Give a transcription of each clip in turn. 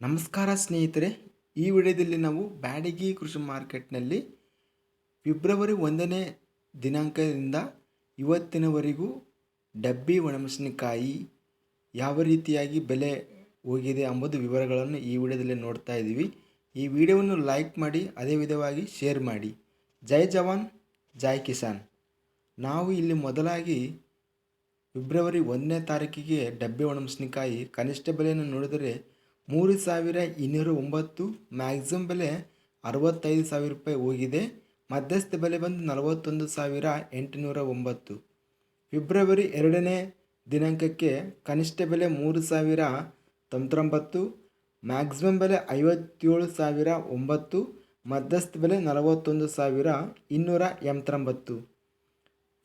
ನಮಸ್ಕಾರ ಸ್ನೇಹಿತರೆ, ಈ ವಿಡಿಯೋದಲ್ಲಿ ನಾವು ಬ್ಯಾಡಗಿ ಕೃಷಿ ಮಾರ್ಕೆಟ್ನಲ್ಲಿ ಫೆಬ್ರವರಿ ಒಂದನೇ ದಿನಾಂಕದಿಂದ ಇವತ್ತಿನವರೆಗೂ ಡಬ್ಬಿ ಒಣಮೆಣಸಿನಕಾಯಿ ಯಾವ ರೀತಿಯಾಗಿ ಬೆಲೆ ಹೋಗಿದೆ ಎಂಬುದು ವಿವರಗಳನ್ನು ಈ ವಿಡಿಯೋದಲ್ಲಿ ನೋಡ್ತಾ ಇದ್ದೀವಿ. ಈ ವಿಡಿಯೋವನ್ನು ಲೈಕ್ ಮಾಡಿ, ಅದೇ ವಿಧವಾಗಿ ಶೇರ್ ಮಾಡಿ. ಜೈ ಜವಾನ್, ಜೈ ಕಿಸಾನ್. ನಾವು ಇಲ್ಲಿ ಮೊದಲಾಗಿ ಫೆಬ್ರವರಿ ಒಂದನೇ ತಾರೀಕಿಗೆ ಡಬ್ಬಿ ಒಣಮೆಣಸಿನಕಾಯಿ ಕನಿಷ್ಠ ಬೆಲೆಯನ್ನು ನೋಡಿದರೆ ಮೂರು ಸಾವಿರ ಇನ್ನೂರ ಒಂಬತ್ತು ಮ್ಯಾಕ್ಸಿಮಮ್ ಬೆಲೆ ಅರವತ್ತೈದು ಸಾವಿರ ರೂಪಾಯಿ ಹೋಗಿದೆ. ಮಧ್ಯಸ್ಥ ಬೆಲೆ ಬಂದು ನಲವತ್ತೊಂದು ಸಾವಿರ ಎಂಟುನೂರ ಒಂಬತ್ತು. ಫೆಬ್ರವರಿ ಎರಡನೇ ದಿನಾಂಕಕ್ಕೆ ಕನಿಷ್ಠ ಬೆಲೆ ಮೂರು ಸಾವಿರ ತೊಂಬತ್ತೊಂಬತ್ತು ಮ್ಯಾಕ್ಸಿಮಮ್ ಬೆಲೆ ಐವತ್ತೇಳು ಸಾವಿರ ಒಂಬತ್ತು, ಮಧ್ಯಸ್ಥ ಬೆಲೆ ನಲವತ್ತೊಂದು ಸಾವಿರ ಇನ್ನೂರ ಎಂಬತ್ತೊಂಬತ್ತು.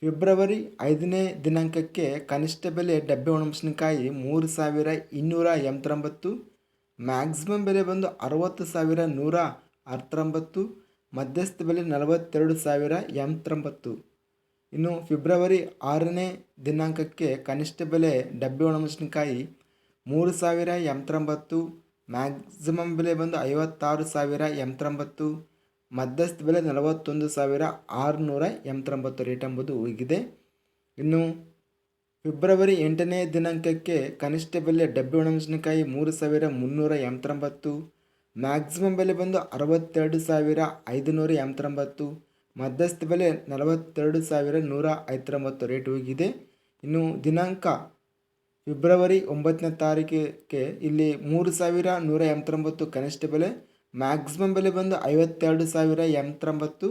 ಫೆಬ್ರವರಿ ಐದನೇ ದಿನಾಂಕಕ್ಕೆ ಕನಿಷ್ಠ ಬೆಲೆ ಡಬ್ಬೆ ಒಣಮೆಣಸಿನಕಾಯಿ ಮೂರು ಸಾವಿರ ಇನ್ನೂರ ಎಂಬತ್ತೊಂಬತ್ತು ಮ್ಯಾಕ್ಸಿಮಮ್ ಬೆಲೆ ಬಂದು ಅರವತ್ತು ಸಾವಿರ ನೂರ ಹತ್ತೊಂಬತ್ತು ಮಧ್ಯಸ್ಥ ಬೆಲೆ ನಲವತ್ತೆರಡು ಸಾವಿರ ಎಂಬತ್ತೊಂಬತ್ತು. ಇನ್ನು ಫೆಬ್ರವರಿ ಆರನೇ ದಿನಾಂಕಕ್ಕೆ ಕನಿಷ್ಠ ಬೆಲೆ ಡಬ್ಬಿ ಒಣಮೆಣಸಿನಕಾಯಿ ಮೂರು ಸಾವಿರ ಎಂಬತ್ತೊಂಬತ್ತು, ಮ್ಯಾಕ್ಸಿಮಮ್ ಬೆಲೆ ಬಂದು ಐವತ್ತಾರು ಸಾವಿರ ಎಂಬತ್ತೊಂಬತ್ತು, ಮಧ್ಯಸ್ಥ ಬೆಲೆ ನಲವತ್ತೊಂದು ಸಾವಿರ ಆರುನೂರ ಎಂಬತ್ತೊಂಬತ್ತು ರೇಟ್ ಎಂಬುದು ಹೋಗಿದೆ. ಇನ್ನು ಫೆಬ್ರವರಿ ಎಂಟನೇ ದಿನಾಂಕಕ್ಕೆ ಕನಿಷ್ಠ ಬೆಲೆ ಡಬ್ಬೆ ಒಣಮೆಣಸಿನಕಾಯಿ ಮೂರು ಸಾವಿರ ಮುನ್ನೂರ ಎಂಬತ್ತೊಂಬತ್ತು ಮ್ಯಾಕ್ಸಿಮಮ್ ಬೆಲೆ ಬಂದು ಅರವತ್ತೆರಡು ಸಾವಿರ ಐದುನೂರ ಎಂಬತ್ತೊಂಬತ್ತು, ಮಧ್ಯಸ್ಥ ಬೆಲೆ ನಲವತ್ತೆರಡು ಸಾವಿರ ನೂರ ಐವತ್ತೊಂಬತ್ತು ರೇಟ್ ಹೋಗಿದೆ. ಇನ್ನು ದಿನಾಂಕ ಫೆಬ್ರವರಿ ಒಂಬತ್ತನೇ ತಾರೀಕಿಗೆ ಇಲ್ಲಿ ಮೂರು ಸಾವಿರ ನೂರ ಎಂಬತ್ತೊಂಬತ್ತು ಕನಿಷ್ಠ ಬೆಲೆ ಮ್ಯಾಕ್ಸಿಮಮ್ ಬೆಲೆ ಬಂದು ಐವತ್ತೆರಡು ಸಾವಿರ ಎಂಬತ್ತೊಂಬತ್ತು,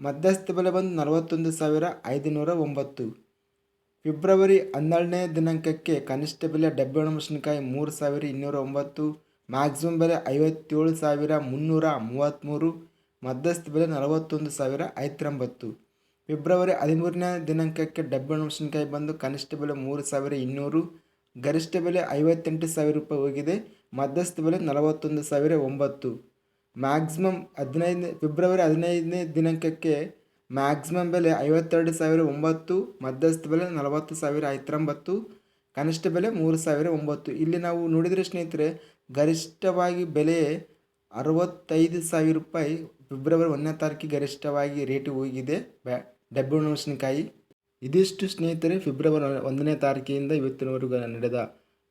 ಮಧ್ಯಸ್ಥ ಬೆಲೆ ಬಂದು ನಲವತ್ತೊಂದು ಸಾವಿರ ಐದುನೂರ ಒಂಬತ್ತು. ಫೆಬ್ರವರಿ ಹನ್ನೆರಡನೇ ದಿನಾಂಕಕ್ಕೆ ಕನಿಷ್ಠ ಬೆಲೆ ಡಬ್ಬೆ ಒಣಮೆಣಸಿನಕಾಯಿ ಮೂರು ಸಾವಿರ ಇನ್ನೂರ ಒಂಬತ್ತು ಮ್ಯಾಕ್ಸಿಮಮ್ ಬೆಲೆ ಐವತ್ತೇಳು ಸಾವಿರ ಮುನ್ನೂರ ಮೂವತ್ತ್ಮೂರು ಮಧ್ಯಸ್ಥ ಬೆಲೆ ನಲವತ್ತೊಂದು ಸಾವಿರ ಐವತ್ತೊಂಬತ್ತು. ಫೆಬ್ರವರಿ ಹದಿಮೂರನೇ ದಿನಾಂಕಕ್ಕೆ ಡಬ್ಬೆ ಒಣಮೆಣಸಿನಕಾಯಿ ಬಂದು ಕನಿಷ್ಠ ಬೆಲೆ ಮೂರು ಸಾವಿರ ಇನ್ನೂರು, ಗರಿಷ್ಠ ಬೆಲೆ ಐವತ್ತೆಂಟು ಸಾವಿರ ರೂಪಾಯಿ ಹೋಗಿದೆ, ಮಧ್ಯಸ್ಥ ಬೆಲೆ ನಲವತ್ತೊಂದು ಸಾವಿರ ಒಂಬತ್ತು. ಮ್ಯಾಕ್ಸಿಮಮ್ ಹದಿನೈದನೇ, ಫೆಬ್ರವರಿ ಹದಿನೈದನೇ ದಿನಾಂಕಕ್ಕೆ ಮ್ಯಾಕ್ಸಿಮಮ್ ಬೆಲೆ ಐವತ್ತೆರಡು ಸಾವಿರ ಒಂಬತ್ತು, ಮಧ್ಯಸ್ಥ ಬೆಲೆ ನಲವತ್ತು ಸಾವಿರ ಐತ್ರೊಂಬತ್ತು ಕನಿಷ್ಠ ಬೆಲೆ ಮೂರು ಸಾವಿರ ಒಂಬತ್ತು. ಇಲ್ಲಿ ನಾವು ನೋಡಿದರೆ ಸ್ನೇಹಿತರೆ, ಗರಿಷ್ಠವಾಗಿ ಬೆಲೆ ಅರವತ್ತೈದು ಸಾವಿರ ರೂಪಾಯಿ ಫೆಬ್ರವರಿ ಒಂದನೇ ತಾರೀಕಿಗೆ ಗರಿಷ್ಠವಾಗಿ ರೇಟ್ ಹೋಗಿದೆ. ಬ್ಯಾ ಡಬ್ಬೆ ಮೆಣಸಿನಕಾಯಿ. ಇದಿಷ್ಟು ಸ್ನೇಹಿತರೆ, ಫೆಬ್ರವರಿ ಒಂದನೇ ತಾರೀಕಿಯಿಂದ ಇವತ್ತಿನವರೆಗೂ ನಡೆದ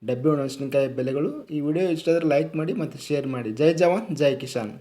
ಡಬ್ಬೆ ಮೆಣಸಿನಕಾಯಿ ಬೆಲೆಗಳು. ಈ ವಿಡಿಯೋ ಇಷ್ಟ ಆದರೆ ಲೈಕ್ ಮಾಡಿ ಮತ್ತು ಶೇರ್ ಮಾಡಿ. ಜೈ ಜವಾನ್, ಜೈ ಕಿಸಾನ್.